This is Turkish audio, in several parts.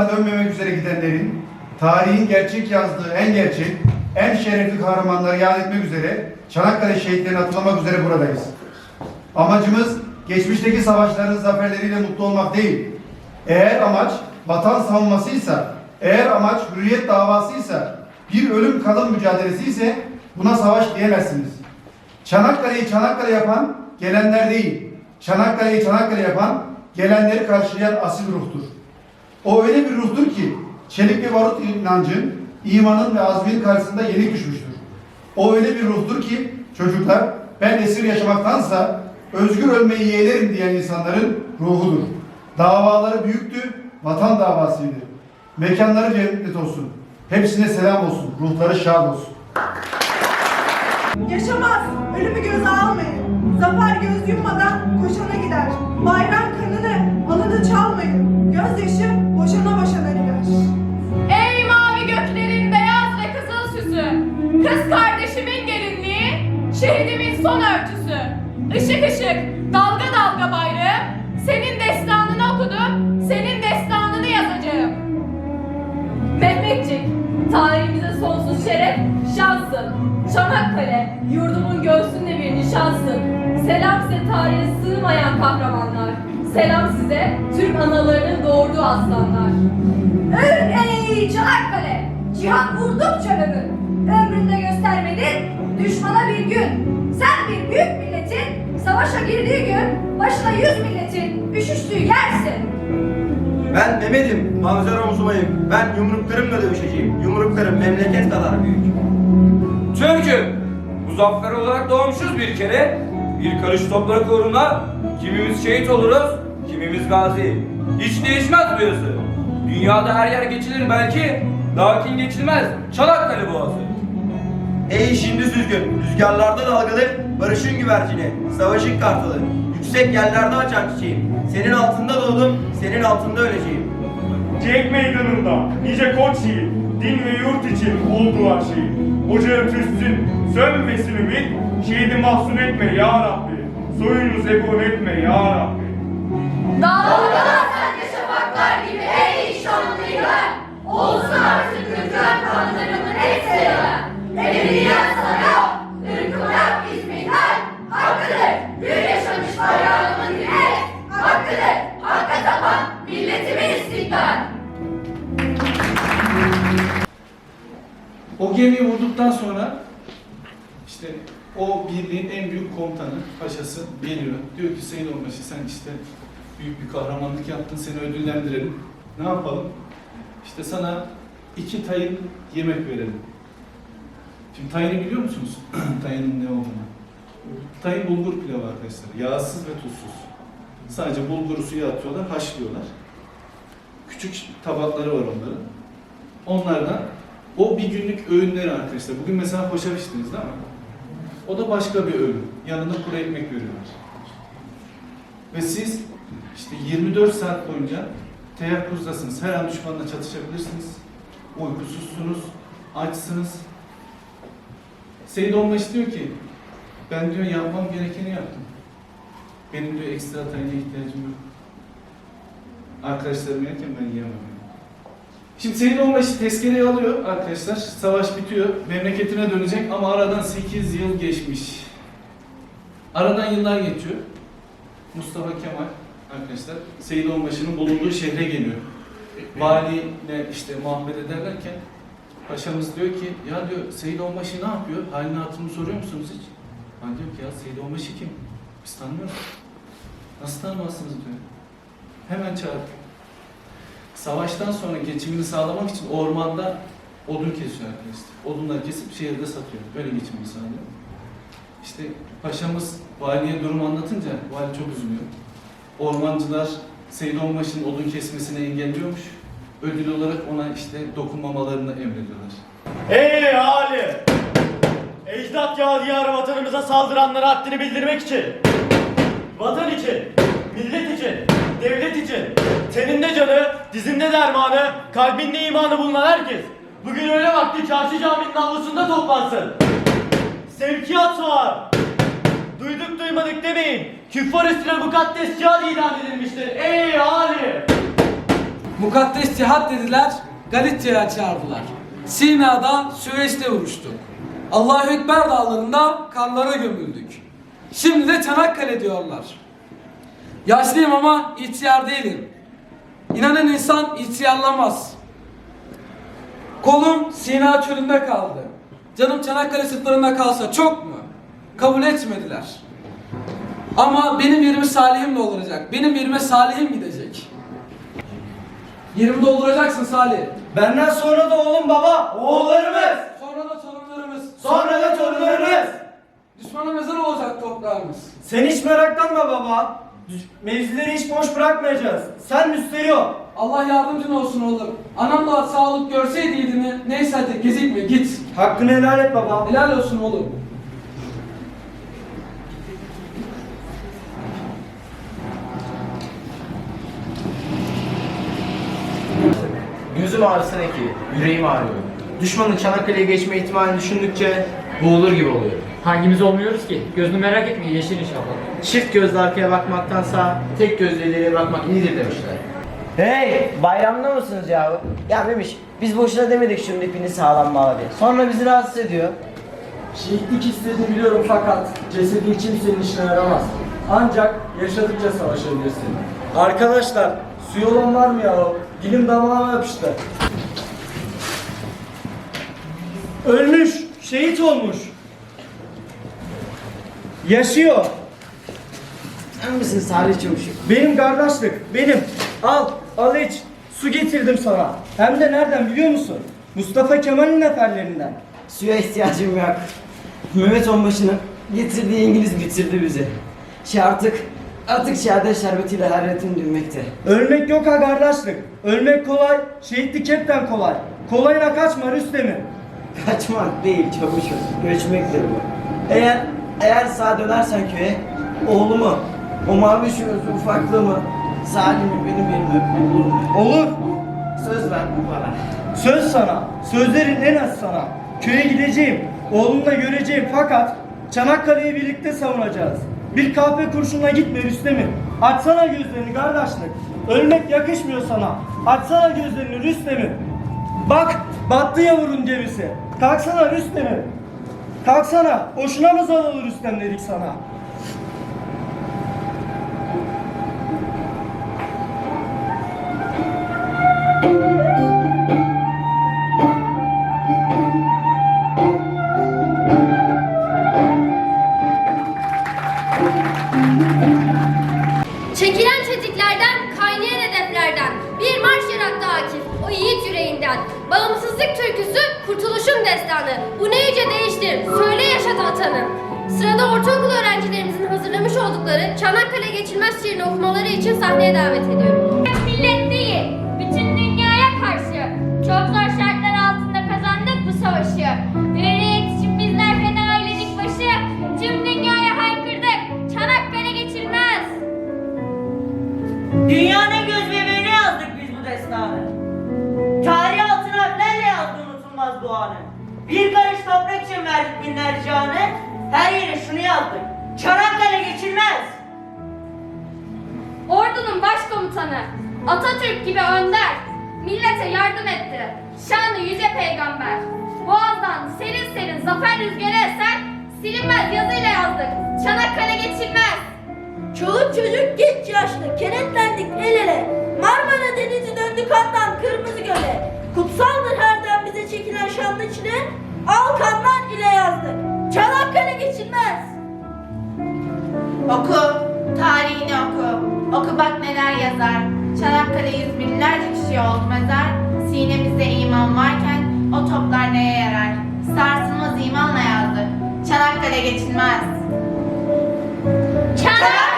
Daha dönmemek üzere gidenlerin tarihin gerçek yazdığı en gerçek, en şerefli kahramanları yad etmek üzere Çanakkale şehitlerini hatırlamak üzere buradayız. Amacımız geçmişteki savaşların zaferleriyle mutlu olmak değil. Eğer amaç vatan savunmasıysa, eğer amaç hürriyet davasıysa, bir ölüm kalım mücadelesi ise buna savaş diyemezsiniz. Çanakkale'yi Çanakkale yapan gelenler değil. Çanakkale'yi Çanakkale yapan gelenleri karşılayan asil ruhtur. O öyle bir ruhtur ki çelik ve barut inancın, imanın ve azmin karşısında yenik düşmüştür. O öyle bir ruhtur ki çocuklar ben esir yaşamaktansa özgür ölmeyi yeğlerim diyen insanların ruhudur. Davaları büyüktü, vatan davasıydı. Mekanları cennet olsun. Hepsine selam olsun. Ruhları şad olsun. Yaşamaz, ölümü göze almayın. Zafer göz yummadan koşana gider. Bayram kanını, alını çalmayın. Gözyaşı kız kardeşimin gelinliği, şehidimin son örtüsü. Işık ışık, dalga dalga bayrağım, senin destanını okudum, senin destanını yazacağım. Mehmetçik, tarihimize sonsuz şeref, şansın. Çanakkale, yurdumun göğsünde bir nişansın. Selam size tarihe sığmayan kahramanlar. Selam size Türk analarının doğurduğu aslanlar. Ey Çanakkale! Cihan vurdukça övün. Ömründe göstermedin düşmana bir gün. Sen bir büyük milletin savaşa girdiği gün başına yüz milletin üşüştüğü yersin. Ben Mehmet'im, manzara omzumayım. Ben yumruklarımla dövüşeceğim. Yumruklarım memleket kadar büyük. Türk'üm. Muzaffer olarak doğmuşuz bir kere. Bir karış toprak uğruna kimimiz şehit oluruz, kimimiz gazi. Hiç değişmez bu yazı. Dünyada her yer geçilir belki, lakin geçilmez Çanakkale Boğazı. Ey şimdi süzgün, rüzgarlarda dalgalı, barışın güvercini, savaşın kartalı. Yüksek yerlerde açan çiçeğim. Senin altında doğdum, senin altında öleceğim. Cenk meydanında nice koç yiğit, din ve yurt için oldular şehit. Ocağın tütsün, sönmesin ümit, şehidi mahzun etme ya Rabbi. Soyunu zekon etme ya Rabbi. Dalgalar gemiyi vurduktan sonra işte o birliğin en büyük komutanı, paşası geliyor. Diyor ki Sayın Onbaşı sen işte büyük bir kahramanlık yaptın, seni ödüllendirelim. Ne yapalım? İşte sana iki tayin yemek verelim. Şimdi tayini biliyor musunuz? Tayinin ne olduğunu. Tayin bulgur pilavı arkadaşlar. Yağsız ve tuzsuz. Sadece bulguru suya atıyorlar, haşlıyorlar. Küçük tabakları var onların. Onlardan o bir günlük öğünleri arkadaşlar. Bugün mesela hoşaf içtiniz değil mi? O da başka bir öğün. Yanında kuru ekmek veriyorlar. Ve siz işte 24 saat boyunca teyakkuzdasınız. Her an düşmanla çatışabilirsiniz. Uykusuzsunuz, açsınız. Seyit Onbaşı diyor ki, ben diyor yapmam gerekeni yaptım. Benim diyor ekstra tayine ihtiyacım yok. Arkadaşlarım yerken ben yiyemem. Şimdi Seyit Onbaşı tezkereyi alıyor arkadaşlar. Savaş bitiyor. Memleketine dönecek ama aradan 8 yıl geçmiş. Aradan yıllar geçiyor. Mustafa Kemal arkadaşlar Seyit Onbaşı'nın bulunduğu şehre geliyor. Valiyle işte muhabbet ederlerken paşamız diyor ki ya diyor Seyit Onbaşı ne yapıyor? Halini hatırını soruyor musunuz hiç? Ben diyor ki ya Seyit Onbaşı kim? Biz tanımıyoruz. Nasıl tanımazsınız diyor. Hemen çağır. Savaştan sonra geçimini sağlamak için ormanda odun kesiyor arkadaşlar. Odunları kesip şehirde satıyor. Böyle geçimini sağlıyor. İşte paşamız valiye durumu anlatınca vali çok üzülüyor. Ormancılar Seyit Onbaşı'nın odun kesmesini engelliyormuş. Ödül olarak ona işte dokunmamalarını emrediyorlar. Ey Ali! Ecdat yadigarı vatanımıza saldıranlara haddini bildirmek için, vatan için, millet için, devlet için, canı, dizinde dermanı, kalbinde imanı bulunan herkes bugün öyle vakti çarşı caminin avlusunda toplansın. Sevkiyat var. Duyduk duymadık demeyin. Küffar üstüne mukaddes cihad ilan edilmiştir. Ey Ali! Mukaddes cihat dediler, Galicia'ya çağırdılar. Sina'da Süveyş'te vuruştuk. Allahu Ekber dağlarında karlara gömüldük. Şimdi de Çanakkale diyorlar. Yaşlıyım ama ihtiyar değilim. İnanan insan ihtiyarlamaz. Kolum Sina çölünde kaldı. Canım Çanakkale sırtlarında kalsa çok mu? Kabul etmediler. Ama benim yerime Salih'im dolduracak. Benim yerime Salih'im gidecek. Yerimi dolduracaksın Salih. Benden sonra da oğlum baba, oğullarımız, Sonra da torunlarımız. sonra da torunlarımız. Düşmana mezar olacak toprağımız. Sen hiç meraklanma baba. Mevzileri hiç boş bırakmayacağız. Sen müsteri ol. Allah yardımcın olsun oğlum. Anam da sağlık görseydi iyiliğini. Neyse hadi gezikme git. Hakkını helal et baba. Helal olsun oğlum. Gözüm ağrısına ki, yüreğim ağrıyor. Düşmanın Çanakkale'ye geçme ihtimalini düşündükçe boğulur gibi oluyor. Hangimiz olmuyoruz ki? Gözünü merak etme yeşil inşallah. Çift gözle arkaya bakmaktansa tek gözle ileriye bakmak iyidir demişler. Hey bayramda mısınız yahu? Ya Memiş biz boşuna demedik şunun ipini sağlam bağla diye. Sonra bizi rahatsız ediyor. Şehitlik istediğini biliyorum fakat cesedin kimsenin işine yaramaz. Ancak yaşadıkça savaşabilirsin. Arkadaşlar su olan var mı ya? Dilim damağıma yapıştı. Ölmüş, şehit olmuş. Yaşıyor. Sen misin Salih Çavuş? Benim kardeşlik, benim. Al, al iç. Su getirdim sana. Hem de nereden biliyor musun? Mustafa Kemal'in neferlerinden. Suya ihtiyacım yok. Mehmet Onbaşı'nın getirdiği İngiliz bitirdi bizi. Şey artık artık şehadet şerbetiyle hayretim dinmekte. Ölmek yok ha kardeşlik. Ölmek kolay, şehitlik hepten kolay. Kolayına kaçma Rüstem'im. Kaçmak değil çavuşum. Göçmektir bu. Eğer eğer sağ dönersen köye oğlumu o mavi şu ufaklığımı Salim'i benim yerime olur mu? Olur. Söz ver bu bana. Söz sana. Sözlerin en az sana. Köye gideceğim. Oğlunu da göreceğim fakat Çanakkale'yi birlikte savunacağız. Bir kahpe kurşunla gitme Rüstem'im. Açsana gözlerini kardeşlik. Ölmek yakışmıyor sana. Açsana gözlerini Rüstem'im. Bak battı yavurun gemisi. Kalksana Rüstem'im. Kalksana. Boşuna mı zavallı Rüstem dedik sana. Yazdık. Çanakkale geçilmez. Ordunun başkomutanı, Atatürk gibi önder, millete yardım etti. Şanlı yüce peygamber. Boğaz'dan serin serin zafer rüzgarı eser, silinmez yazıyla yazdık. Çanakkale geçilmez. Çoluk çocuk genç yaşlı kenetlendik el ele. Marmara Denizi döndü kandan kırmızı göle. Kutsaldır herden bize çekilen şanlı çile. Al kanlar ile yazdık. Çanakkale geçilmez. Oku, tarihini oku. Oku bak neler yazar. Çanakkale yüz binlerce kişi oldu mezar. Sinemizde iman varken o toplar neye yarar? Sarsılmaz imanla yazdık. Çanakkale geçilmez. Çanakkale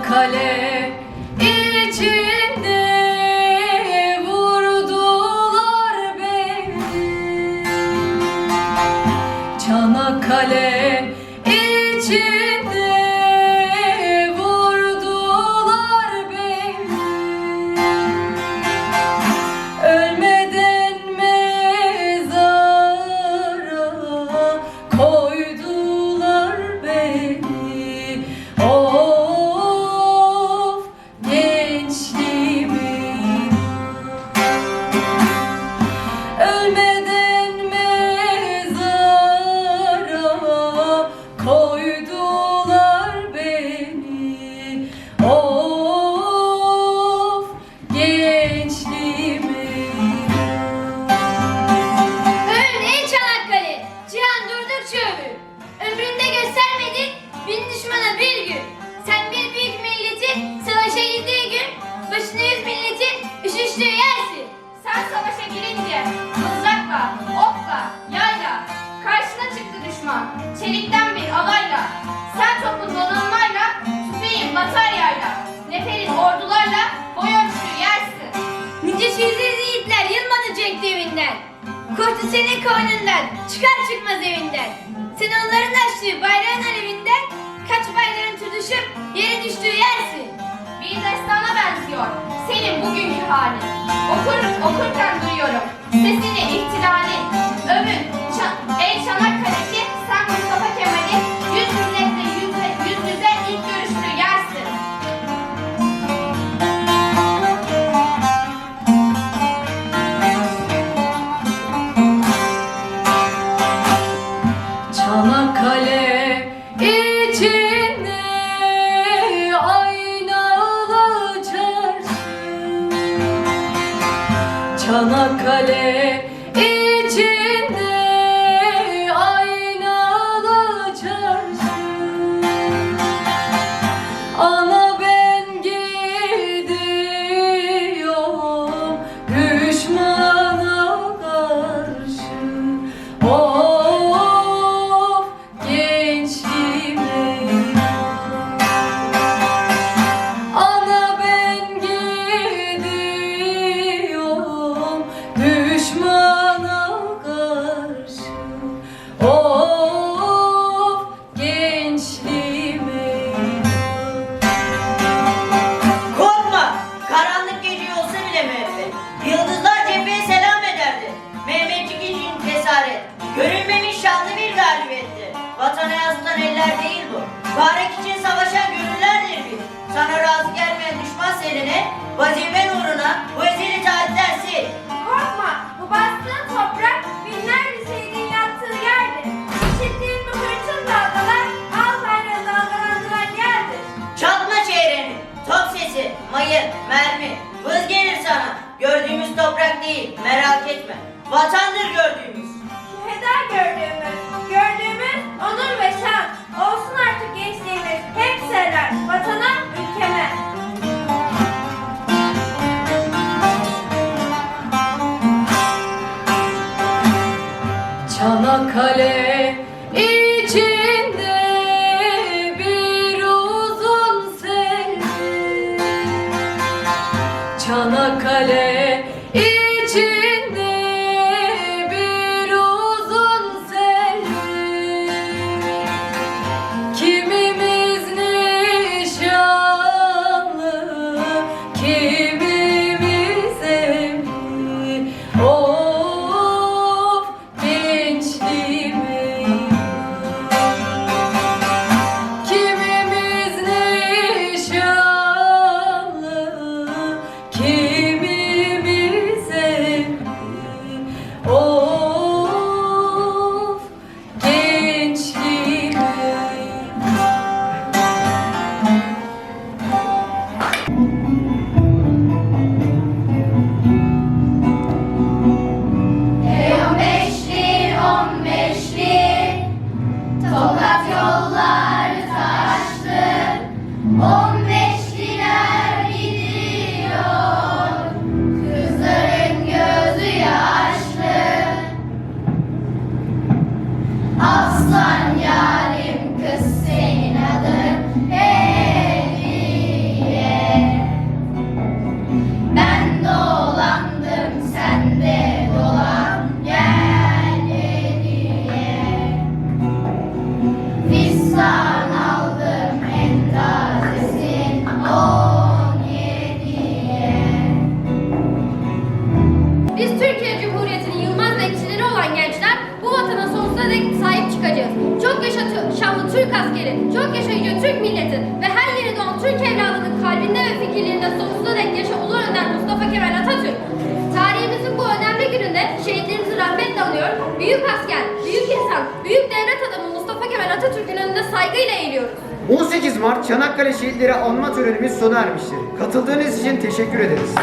kale içinde vurdular beni. Çanakkale övün. Ömründe göstermedin bin düşmana bir gün. Sen bir büyük milleti savaşa girdiği gün, başına yüz milletin üşüştüğü yersin. Sen savaşa girince mızrakla, okla, yayla, karşına çıktı düşman, çelikten bir alayla. Sen topun donanmayla, tüfeğin bataryayla, neferin ordularla boy ölçüyü yersin. Nice şehirsiz yiğitler yılmadı cenk devinden. Kurtu senin koynundan, çıkar çıkmaz evinden. Sen onların açtığı bayrağın alevinden, kaç bayrağın tutuşup yere düştüğü yersin. Bir destana benziyor senin bugünkü halin. Okur, okurken duyuyorum sesini ihtilali. Övün, ça- ey Çanakkale'ci sen Mustafa Kemal'i Çanakkale eller değil bu. Barek için savaşan gönüllerdir biz. Sana razı gelmeyen düşman seline, vazifen uğruna bu ezeli taahhütler sil. Korkma, bu bastığın toprak binlerce şehidin yattığı yerdir. İşittiğin bu hırçın dalgalar al bayrağı dalgalandıran yerdir. Çatma çeyreni, top sesi, mayın, mermi, vız gelir sana. Gördüğümüz toprak değil, merak etme. Vatandır gördüğümüz. Şüheda gördüğümüz, gördüğümüz büyük devlet adamı Mustafa Kemal Atatürk'ün önünde saygıyla eğiliyoruz. 18 Mart Çanakkale Şehitleri Anma Törenimiz sona ermiştir. Katıldığınız için teşekkür ederiz.